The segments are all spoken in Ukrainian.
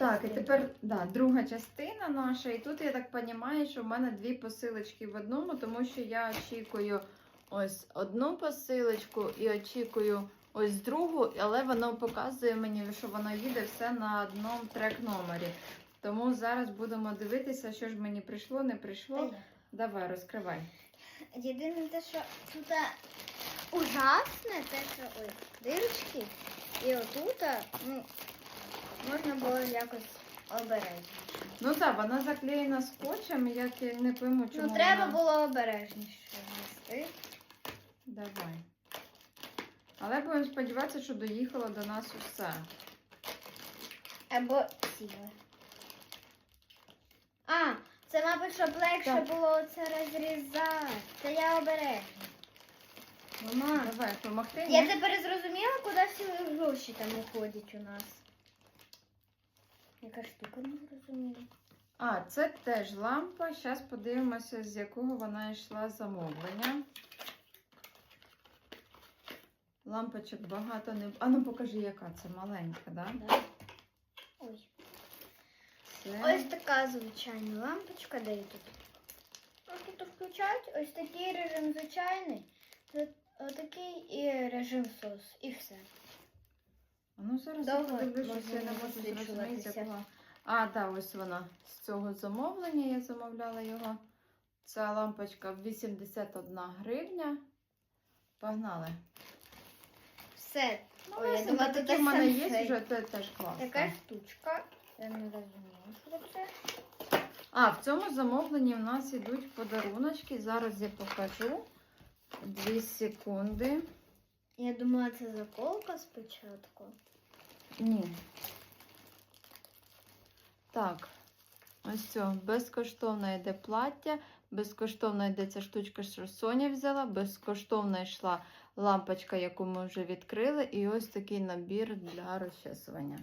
Так, і тепер да, друга частина наша. І тут я так розумію, що в мене дві посилочки в одному, тому що я очікую ось одну посилочку і очікую ось другу, але воно показує мені, що воно їде все на одному трек-номері. Тому зараз будемо дивитися, що ж мені прийшло, не прийшло. Давай, розкривай. Єдине те, що тут ужасне, те, що ой, дирочки, і отут, ну, можна було якось обережніше. Ну так, вона заклеєна скотчем, і я ті- не пойму, чому. Ну, треба вона... було обережніше нести. Давай. Але будемо сподіватися, що доїхало до нас усе. Або ціле. А, це, мабуть, щоб легше Так. було це розрізати. Це я обережна. Мама, Давай, допомогти? я тепер зрозуміла, куди всі гроші там уходять у нас. Яка штука не зрозуміла. А, це теж лампа. Зараз подивимося, з якого вона йшла замовлення. Лампочок багато не. А ну покажи, яка це маленька, да? Да. Ой. Це... Ось така звичайна лампочка, де тут. Ось тут включають ось такий режим звичайний, за- отакий і режим сос. І все. Ну зараз я Довго подивлюсь, щось я не можу зрозуміти, якого. А, так, ось вона. З цього замовлення я замовляла його. Ця лампочка 81 гривня. Погнали. Все. Ну, Ой, я думала, такі в мене є вже, це теж класно. Така штучка. Я не розумію, що це. А, в цьому замовленні в нас йдуть подаруночки. Зараз я покажу. Дві секунди. Я думала, це заколка спочатку. Ні. Так. Ось це, безкоштовно йде плаття, безкоштовно йде ця штучка, що Соня взяла, безкоштовно йшла лампочка, яку ми вже відкрили, і ось такий набір для розчесування.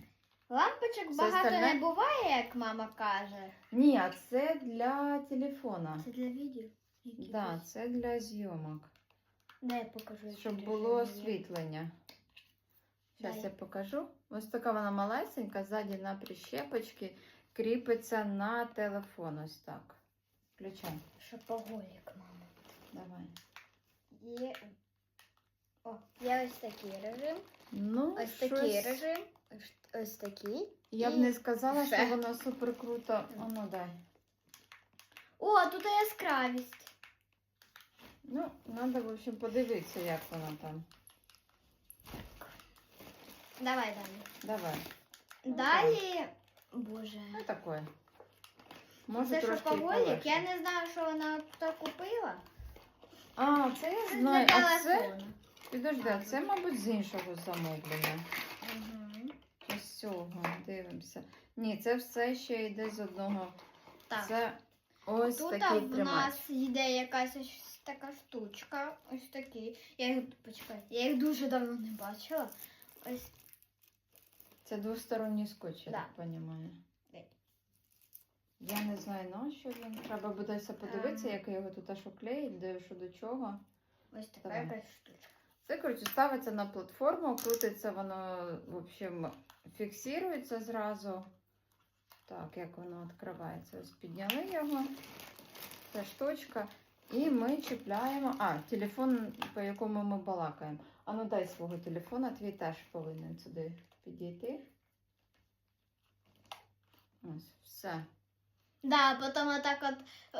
Лампочок Все багато остальне? не буває, як мама каже. Ні, а це для телефона. Це для відео. Так, да, це для зйомок. Дай я покажу. Щоб було є. освітлення. Зараз я покажу. Ось така вона малесенька, ззаді на прищепочці, кріпиться на телефон. Ось так. Включай. Шопоголік, мама. Давай. Є. О, є ось такий режим. Ну, Ось щось- такий режим. Ось- такий. Я б І не сказала, все. що воно супер круто. А ну дай. О, тут яскравість. Ну, треба, в общем, подивитися, як воно там. Давай далі. Давай. Далі. Боже. Ну, таке. Може, Це трошки і Я не знаю, що вона тут купила. А, це я знаю. А це, підожди, а це, мабуть, з іншого замовлення. Угу. Ось цього, дивимося. Ні, це все ще йде з одного. Так. Це ось Тут такий в тримач. нас йде якась ось така штучка. Ось такий. Я їх почекай, я їх дуже давно не бачила. Ось Це двосторонній скотч, я Да. так розумію. Дай. Я не знаю, на що він. Треба буде все подивитися, Ем. як його тут аж клеїть, де що до чого. ось така Давай. якась штучка. Це, коротше, ставиться на платформу, крутиться, воно, в общем, фіксується зразу. Так, як воно відкривається. Ось підняли його. Ця штучка. І ми чіпляємо. А, телефон, по якому ми балакаємо. А ну дай свого телефона, твій теж повинен сюди підійти. Ось, все. Да, потім отак от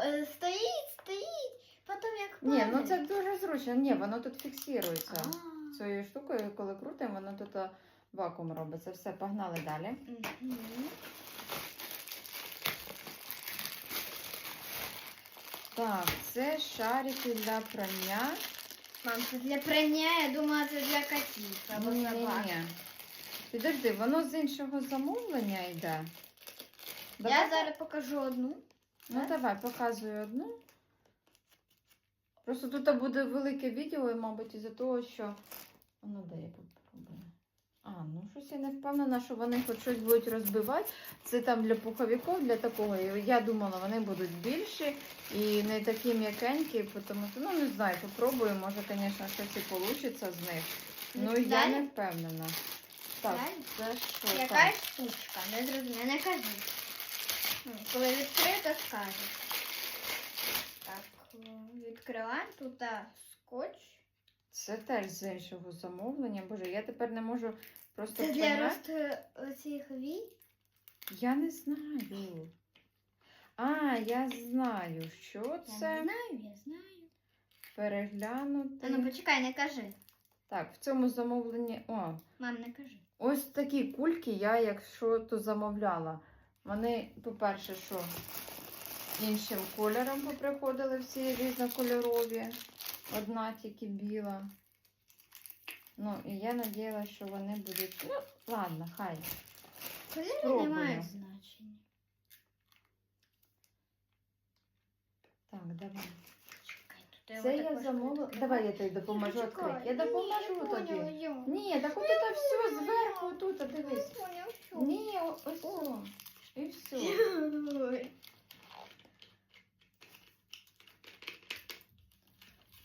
е, стоїть, стоїть, потім як Ні, ну падає. це дуже зручно. Ні, воно тут фіксується. А. Цією штукою, коли крутимо, воно тут а, вакуум робиться. Все, погнали далі. Мгм. Так, це шарики для прання. Мам, це для прання, я думала, це для котів або собак. Ні-ні-ні. Підожди, воно з іншого замовлення йде. Я зараз покажу одну. Ну давай, показую одну. Просто тут буде велике відео, і, мабуть, із-за того, що. А Ну, де я попробую. А, ну щось я не впевнена, що вони хоч щось будуть розбивати. Це там для пуховиків, для такого. Я думала, вони будуть більші і не такі м'якенькі, тому що, ну не знаю, попробую, може, звісно, щось і вийде з них. Ну, я не впевнена. Так, це що? там? Якась штучка, не зрозуміло, не кажи. Ну, Коли відкрито, скажеш. Так, відкриваємо тут скотч. Це теж з іншого замовлення. Боже, я тепер не можу просто Це для росту оцих вій. Я не знаю. А, я знаю, що Я це. не знаю, я знаю. Переглянути. А ну почекай, не кажи. Так, в цьому замовленні. О, Мам, не кажи. Ось такі кульки я, якщо то замовляла. Вони, по-перше, що іншим кольором поприходили всі різнокольорові. Одна тільки біла. Ну, і я надіялася, що вони будуть. Ну, ладно, хай. Кольори не мають значення. Так, давай. Чекай, Це я замовила. Давай я тобі допоможу відкрити. Я допоможу я тобі. Ні, так от це все зверху, тут, дивись. Я поняла, що. Ні, ось о. І все.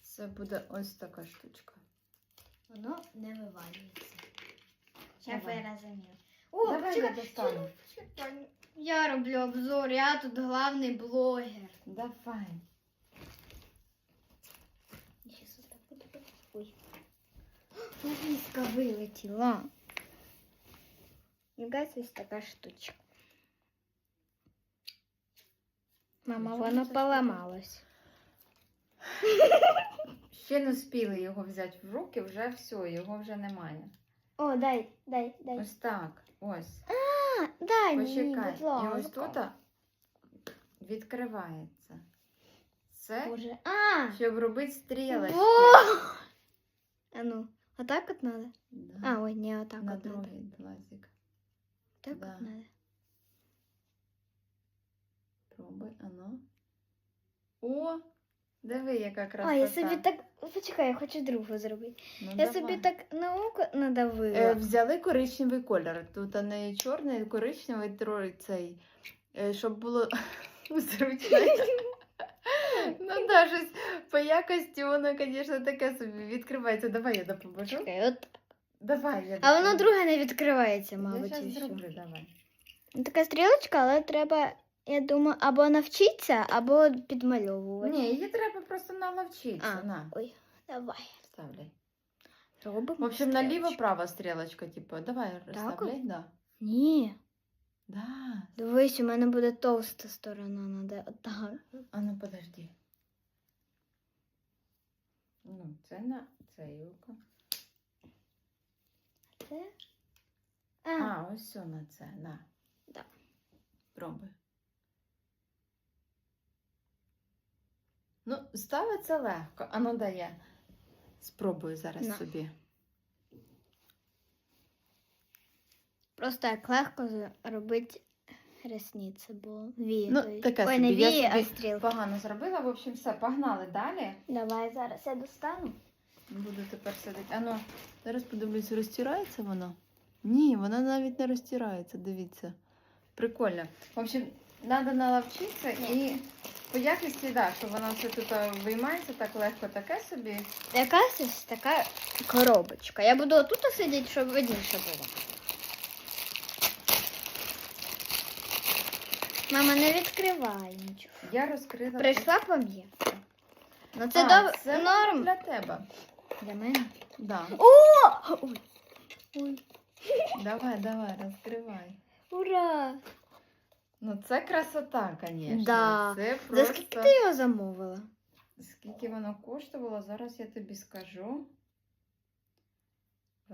Це буде ось така штучка. Воно не вивалюється. Ще Давай. О, Давай я почекай, достану. почекай. Я роблю обзор, я тут главний блогер. Давай. Щас отак буду. Ой. Лавіска вилетіла. Якась ось така штучка. Мама, воно поламалось. Ще не встигли його взяти в руки, вже все, його вже немає. О, дай, дай, дай. Ось так. Ось. А, дай мені, Почекай. будь І ось ласка. тут відкривається. Це, Боже. А, щоб робити стрілочки. Бо! А ну, отак от надо? Да. А, ой, не отак На от надо. глазик. Так да. от надо. Пробуй, ано. О! Диви, яка красота. А, я собі так. Почекай, я хочу другу зробити. Ну, Я давай. собі так на око надавила. Е, взяли коричневий колір. Тут а не чорний, а коричневий тро- цей. Е, щоб було зручно. Ну да, щось по якості воно, звісно, таке собі відкривається. Давай я допоможу. Чекай, от. Давай я А воно допоможу. друге не відкривається, Я мабуть. і зроблю, давай. Ну, Така стрілочка, але треба, я думаю, або навчитися, або підмальовувати. Ні, її треба просто наловчитися. А. На, Ой, давай. вставляй. Робимо. В общем, стрілочку. наліво-право стрілочка, типу. Давай розставляй, да. Ні. Да. Дивись, у мене буде товста сторона, надо отак. А ну подожди. Ну, це на це юка. Це? А, А, ось все на це, на. Да. Пробуй. Ну, ставиться легко. А ну дай я спробую зараз На. собі. Просто як легко робити ресниці, бо вії. Ну, таке Ой, не собі, я вії, а собі стрілки. Погано зробила. В общем, все, погнали далі. Давай зараз я достану. Буду тепер сидіти. А ну, зараз подивлюсь, розтирається воно? Ні, вона навіть не розтирається, дивіться. Прикольно. В общем, треба наловчитися і по якості, да, щоб воно все тут виймається так легко, таке собі. Якась ось така коробочка. Я буду отут сидіти, щоб видніше було. Мама, не відкривай нічого. Я розкрила. Прийшла пам'ятка. Ну це А, це норм. для тебе. Для мене. Да. О! Ой. Ой. Давай, давай, розкривай. Ура! Ну, це красота, звісно. Да. Це За просто... скільки ти його замовила? Скільки воно коштувало, зараз я тобі скажу.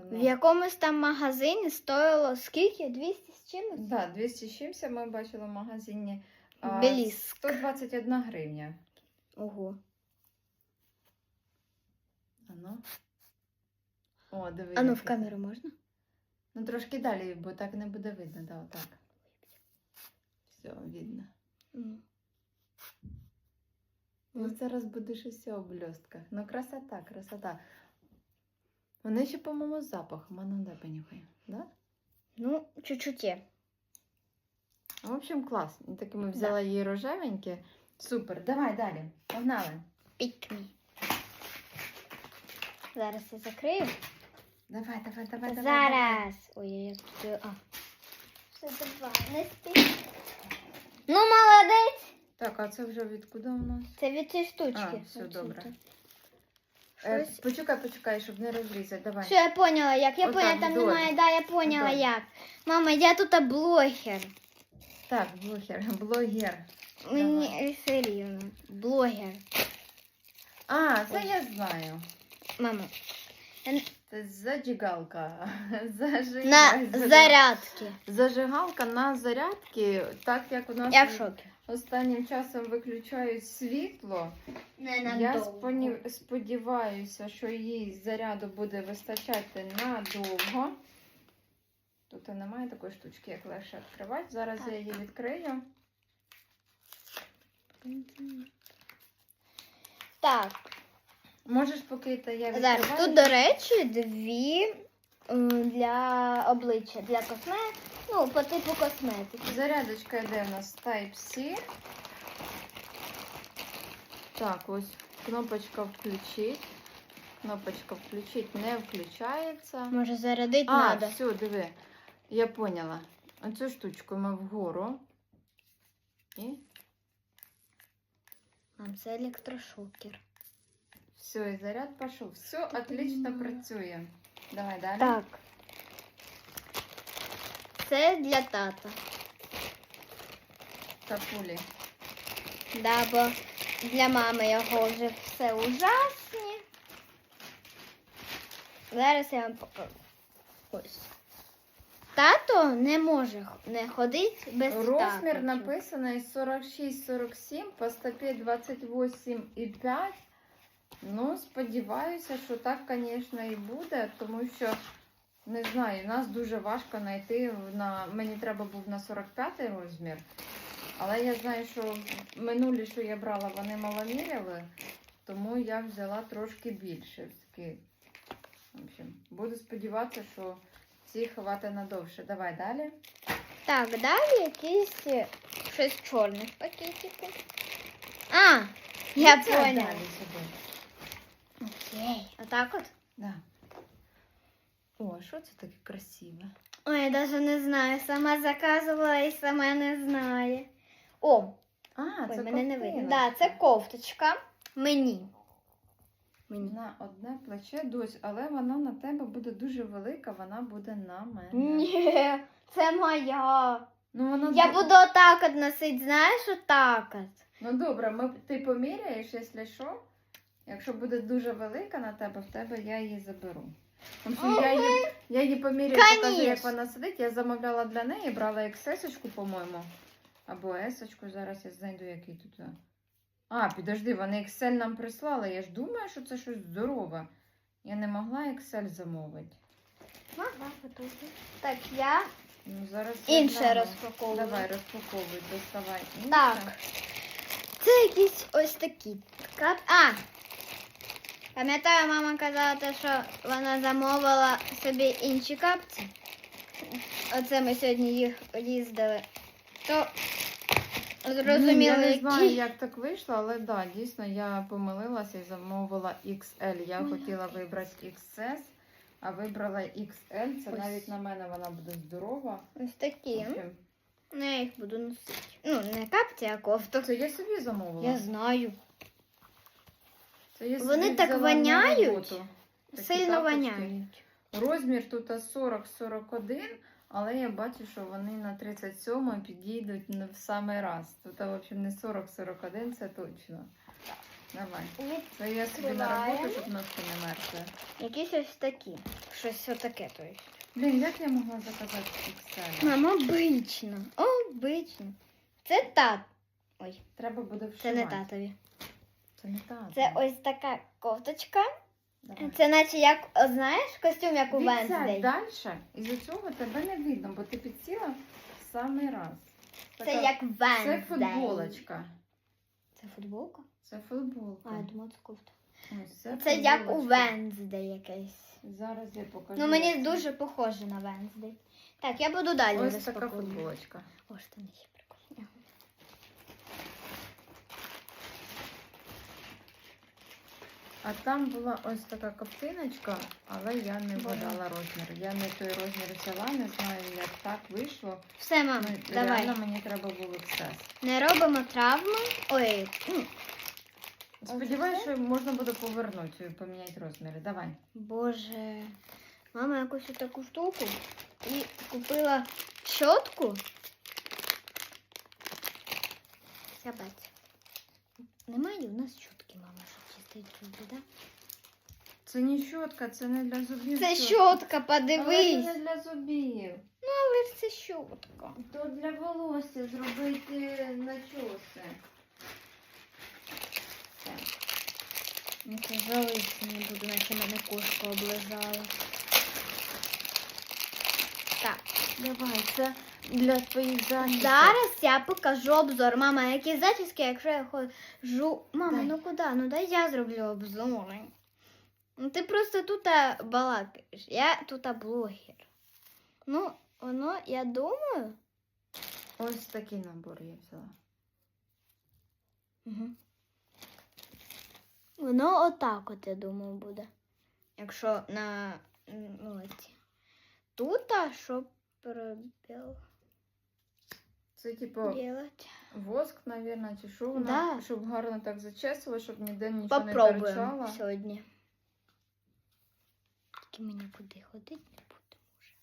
Воно... В якомусь там магазині стоїло скільки? 200 з чимось? Да, 200 з чимся ми бачили в магазині. А, Беліск. 121 гривня. Ого. Ано. О, диви. А ну в камеру можна? Ну трошки далі, бо так не буде видно, да, отак. Все, видно. М. Ну зараз буде щось блістках. Ну, красота, красота. Вони ще, по-моєму, з запахом. А ну дай понюхай. Да? Ну, чуть-чуть є. В общем, клас. І таки ми взяла її рожевеньке. Супер. Давай далі. Погнали. Pick. Зараз я закрию. Давай, давай, давай, давай. Зараз. Ой, я тут. А. Все, давай, не спи. Ну, молодець. Так, а це вже відкуди у нас? Це від цієї штучки. А, все, добре. тут. Е, Щось. почекай, почекай, щоб не розрізати. Давай. Все, я поняла, як. Я Отак, поняла, там вдоль. немає, да, я поняла, Вдоль. як. Мама, я тут блогер. Так, блогер, блогер. Мені все рівно. Блогер. А, це я знаю. Мама, Це зажигалка. Зажигай, на зарядки. Зажигалка на зарядки, так як у нас Я в шокі. Останнім часом виключають світло. Не Я сподіваюся, що їй заряду буде вистачати надовго. Тут немає такої штучки, як легше відкривати. Зараз я її відкрию. Так, Можеш поки та я зараз тут, до речі, дві для обличчя, для косметики. Ну, по типу косметики. Зарядочка йде у нас Type-C. Так, ось кнопочка включить. Кнопочка включить не включається. Може зарядити А, треба. все, диви. Я поняла. Оцю штучку ми вгору. І Мам, це електрошокер. все, і заряд пішов. Все отлично працює. Давай далі. Так. Це для тата. Капулі. Да, бо для мами його вже все ужасні. Зараз я вам покажу. Ось. Тато не може не ходити без Розмір тапочок. написаний 46-47 по стопі 28,5. Ну, сподіваюся, що так, звісно, і буде, тому що не знаю, нас дуже важко знайти на. Мені треба був на 45 розмір. Але я знаю, що минулі, що я брала, вони маломіряли, тому я взяла трошки більше. В общем, буду сподіватися, що ці хватить надовше. Давай далі. Так, далі якісь е, щось чорних пакетики. А, я Ну, поняла. Окей. Отак от? Да. О, а що це таке красиве? Ой, я навіть не знаю. Сама заказувала і сама не знає. О, А, ой, це мене не видно. Да, це кофточка. Мені. Мені. На одне плече дось, але вона на тебе буде дуже велика, вона буде на мене. Ні, це моя. Ну, вона Я ду- буду отак от носити, знаєш, отак от. Ну добре, ми... ти поміряєш, якщо що. Якщо буде дуже велика на тебе, в тебе я її заберу. Тому що я її, я її поміряю, покажу, як вона сидить. Я замовляла для неї, брала XS-очку, по-моєму. Або S-очку, зараз я знайду, який тут. А, підожди, вони Excel нам прислали. Я ж думаю, що це щось здорове. Я не могла Excel замовити. Готові. Так, я Ну, зараз інше розпаковую. Давай, розпаковуй, доставай. інше. Так. Це якісь ось такі. А! Пам'ятаю, мама казала, те, що вона замовила собі інші капці. Оце ми сьогодні їх їздили. То Блін, зрозуміли, я не які. знаю, як так вийшло, але да, дійсно я помилилася і замовила XL. Я Ой, хотіла вибрати XS, а вибрала XL. Це Ось. навіть на мене вона буде здорова. Ось такі. Ну, я їх буду носити. Ну, не капці, а кофту. Це я собі замовила. Я знаю. Це я собі Вони так взяла на воняють? роботу. Такі Сильно тапочки. воняють. Розмір тут 40-41, але я бачу, що вони на 37 підійдуть не в самий раз. Тут, в общем, не 40-41, це точно. Давай. Це я собі на роботу, щоб ножки не мерзли. Якісь ось такі. Щось отаке, то є. Блін, як я могла заказати XL? Мама, обично. Обично. Це тат. Ой, Треба буде це не татові. Це не тато. Це ось така кофточка. Давай. Це наче як, о, знаєш, костюм, як у Відсядь Венздей. далі, і з цього тебе не видно, бо ти підсіла в самий раз. Це як. Це футболочка. Це футболка? Це футболка. А, я думала, це кофта. Ось це, Це як у футболочка. Венздей якесь. Зараз я покажу. Ну, мені дуже похоже на Венздей. Так, я буду далі Ось така розпаковувати. футболочка. О, штани ще А там була ось така коптиночка, але я не вгадала розмір. Я не той розмір взяла, не знаю, як так вийшло. Все, мам, Ну, давай. Реально мені треба було XS. Не робимо травму. Ой, Сподіваюся, що можна буде повернути і поміняти розміри. Давай. Боже. Мама якусь таку штуку і купила щотку. Сябать. Немає у нас щотки, мама, чистити зуби, да? Це не щотка, це не для зубів. Це щотка. щотка, Але подивись. це не для зубів. Ну, Але ж це щотка. То для волосся зробити начоси. Так. Не жалися, не буду, наче мене кошка облизала. Так, Давай, це для твоїх зачісок. зараз я покажу обзор. Мама, які зачіски, якщо я ходжу. Мама, Дай. ну куди? Ну дай я зроблю обзор. Ну ти просто тут балакаєш. Я тут блогер. Ну, воно, я думаю. Ось такий набор я взяла. Угу. Воно отак, от, я думаю, буде. Якщо на м, ну, оці. Тут, а що пробіл Це типу делать? воск, мабуть, чи що вона, Да. щоб гарно так зачесувала, щоб ніде нічого не Попробуємо торчало. сьогодні. Тільки мені куди ходити не будемо вже.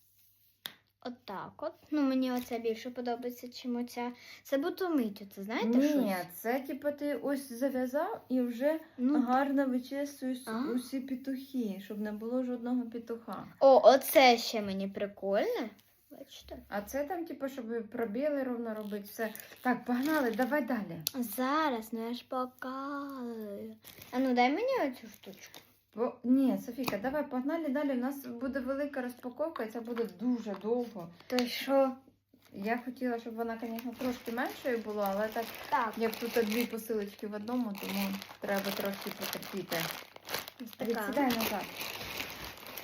Отак от. Ну, мені оця більше подобається, чим оця. Це бутомить, оце знаєте Ні, щось? це типу ти ось зав'язав і вже Ну, гарно вичесуєш А. усі петухи, щоб не було жодного петуха. О, оце ще мені прикольне. Бачите? А це там, типу, щоб пробіли ровно робити все. Так, погнали, давай далі. Зараз, ну я ж показую. А ну дай мені оцю штучку. Бо ні, Софійка, давай погнали далі. У нас буде велика розпаковка, і це буде дуже довго. То що? Я хотіла, щоб вона, звісно, трошки меншою була, але так Так, як тут дві посилочки в одному, тому треба трошки потерпіти. Відсідай назад.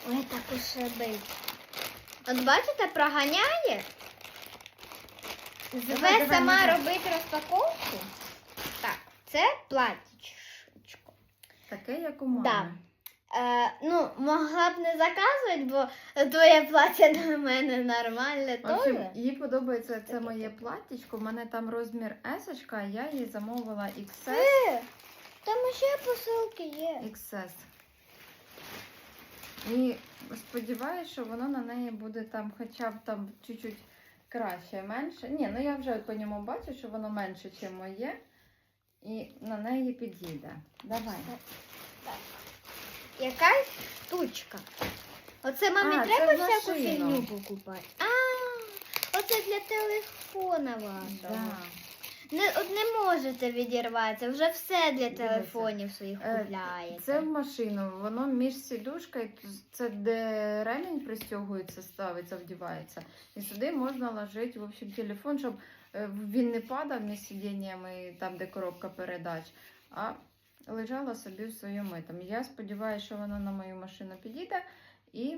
Ой, так уж бить. От бачите, проганяє. Зве давай, сама назад. робити розпаковку. Так, це платічко. Таке, як у мами. Да. Е, ну, могла б не заказувати, бо твоє плаття на мене нормальне В общем, їй подобається це моє платтячко. У мене там розмір S, я їй замовила XS. Е, Там ще посилки є. XS. І сподіваюся, що воно на неї буде там хоча б там чуть-чуть краще, менше. Ні, ну я вже по ньому бачу, що воно менше, ніж моє. І на неї підійде. Давай. Так. Якась штучка. Оце мамі А, треба це в всяку фігню покупати. А, оце для телефона вашого. Да. Не, от не можете відірватися, вже все для телефонів своїх Е, купляєте. Це в машину, воно між сідушкою, це де ремінь пристягується, ставиться, вдівається. І сюди можна ложити в общем, телефон, щоб е, він не падав між сидіннями, там, де коробка передач, а лежала собі в своєму. Там. Я сподіваюся, що воно на мою машину підійде і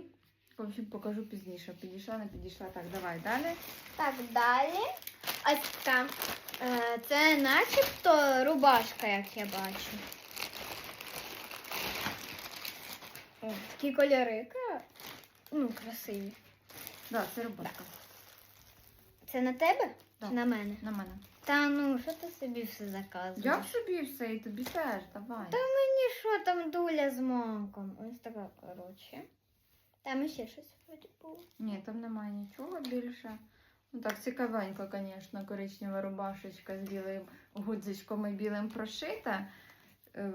в общем, покажу пізніше. Підійшла, не підійшла. Так, давай далі. Так, далі. Ось така. Е, це начебто рубашка, як я бачу. О, такі кольори. Ну, красиві. Да, це рубашка. Це на тебе? Так. Чи на мене? На мене. Та ну, що ти собі все заказуєш? Я собі все, і тобі теж, давай. Та мені що там дуля з маком? Ось така, коротше. Там ще щось вроді було. Ні, там немає нічого більше. Ну так, цікавенько, звісно, коричнева рубашечка з білим гудзичком і білим прошита. Е,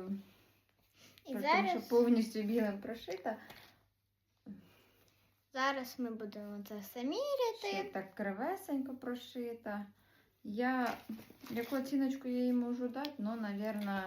І при тому, що повністю білим прошита. зараз ми будемо це все Ще так кривесенько прошита. Я, яку оціночку я їй можу дати? Ну, навірно,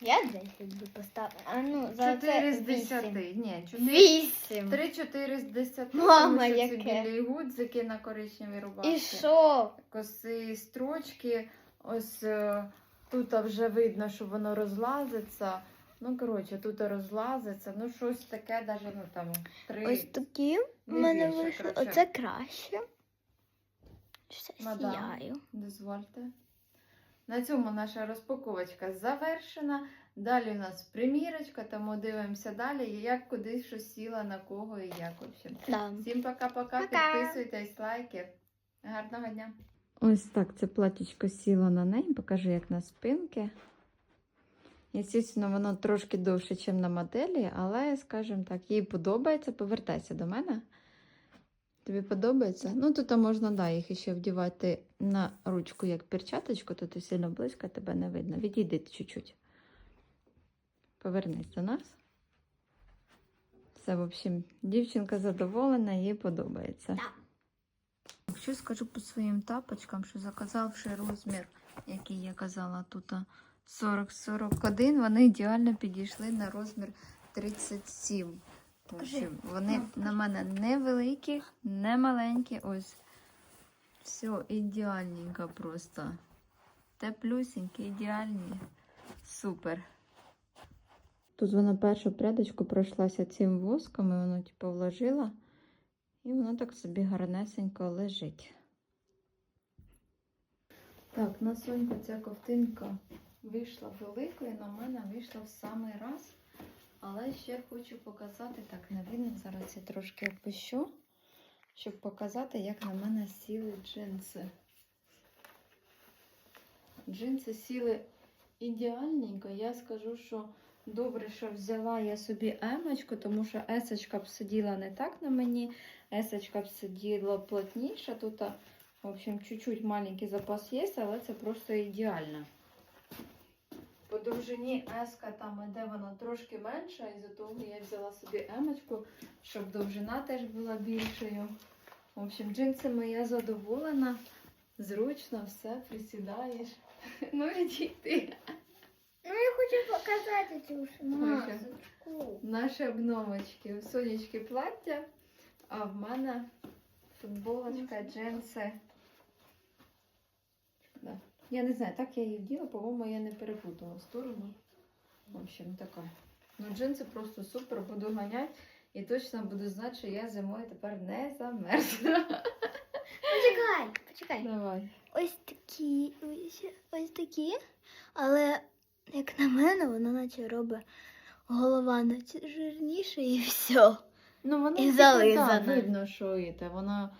Я 10 би поставила. А ну, за 4 це з 10. 8. Ні, 4, 8. 3-4 з 10. Мама, тому що це яке. білі гудзики на коричневій рубашці. І що? коси строчки. Ось е, тут вже видно, що воно розлазиться. Ну, коротше, тут розлазиться. Ну, щось таке, навіть ну там три. Ось такі в не мене більше, коротше. Оце краще. Все Мадам. сіяю. Дозвольте. На цьому наша розпаковочка завершена. Далі у нас примірочка, тому дивимося далі, як куди що сіла, на кого і як. В общем. Да. Всім пока-пока, підписуйтесь, лайки. Гарного дня. Ось так це платічко сіло на неї. Покажу, як на спинки. Звісно, воно трошки довше, ніж на моделі, але, скажімо так, їй подобається. Повертайся до мене. Тобі подобається? Ну, тут можна да, їх ще вдівати на ручку як перчаточку, то ти сильно близько тебе не видно. Відійди чуть-чуть. Повернись до нас. Все, в общем, дівчинка задоволена, їй подобається. Так. Що скажу по своїм тапочкам, що заказавши розмір, який я казала тут 40-41, вони ідеально підійшли на розмір 37. Покажи. вони На, на мене не великі, не маленькі. Ось. Все ідеальненько просто. Теплюсінькі, ідеальні. Супер. Тут вона першу прядочку пройшлася цим воском, і воно типу вложила. І воно так собі гарнесенько лежить. Так, на соньку ця ковтинка вийшла великою, на мене вийшла в самий раз. Але ще хочу показати, так, не видно, зараз я трошки опущу, щоб показати, як на мене сіли джинси. Джинси сіли ідеальненько. Я скажу, що добре, що взяла я собі емочку, тому що есочка б сиділа не так на мені. Есочка б сиділа плотніше. Тут, в общем, чуть-чуть маленький запас є, але це просто ідеально. Довжині еска там іде вона трошки менша, і за того я взяла собі емочку, щоб довжина теж була більшою. В общем, джинсами я задоволена. Зручно, все, присідаєш. Ну, відійти. Ну, я хочу показати цю масочку. Наші обновочки. У сонечки плаття, а в мене футболочка, джинси. Да. Я не знаю, так я її вділа, по-моєму, я не перепутала сторону. В общем, така. Ну, джинси просто супер, буду ганяти і точно буду знати, що я зимою тепер не замерзну. Почекай, почекай. Давай. Ось такі, ось, ось такі. Але, як на мене, вона наче робить голова наче жирніше і все. Ну, воно І типу, зализана. Да, видно, що це. Воно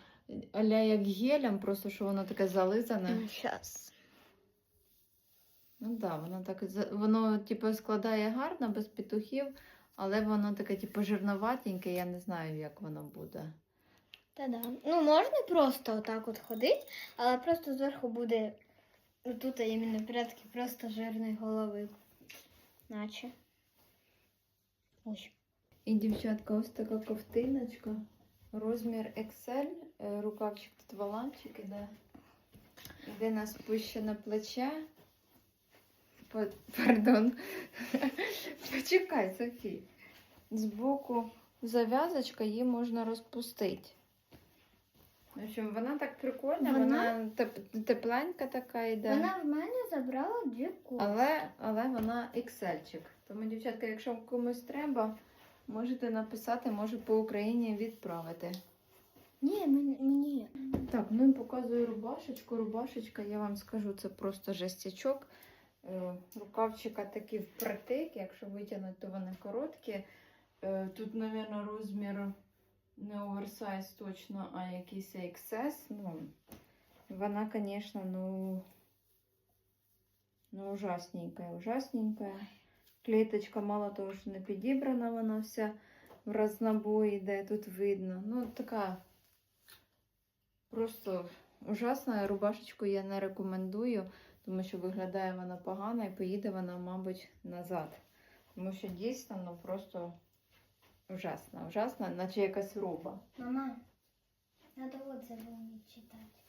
аля як гелем, просто що воно таке зализане. Зараз. Ну так, да, воно так воно типу складає гарно, без петухів, але воно таке, типу, жирноватеньке, я не знаю, як воно буде. Та-да. Ну, можна просто отак от ходити, але просто зверху буде тут іменно прядки просто жирної голови. Наче. Ось. І, дівчатка, ось така ковтиночка. Розмір XL, е, рукавчик тут валанчик іде. Іде на спущене плече. Пардон. Почекай, Софі. Збоку зав'язочка, її можна розпустити. В общем, вона так прикольна, Вона- вона, теп- тепленька така йде. Вона в мене забрала дві курси. Але, але вона XL-чик. Тому, дівчатка, якщо комусь треба, можете написати, можу по Україні відправити. Ні, мені. мені. Так, ну і показую рубашечку. Рубашечка, я вам скажу, це просто жестячок. Е, Рукавчика такі впритик, якщо витягнути, то вони короткі. Е, Тут, мабуть, розмір не оверсайз точно, а якийсь XS. Ну, вона, звісно, ну, ну ужасненькая, ужасненькая. Клеточка, мало того, що не підібрана, вона вся в разнобой йде, тут видно. Ну, така Просто ужасна рубашечку я не рекомендую, тому що виглядає вона погано і поїде вона, мабуть, назад. Тому що дійсно ну просто ужасна, ужасна, наче якась роба. Мама, треба от це читати.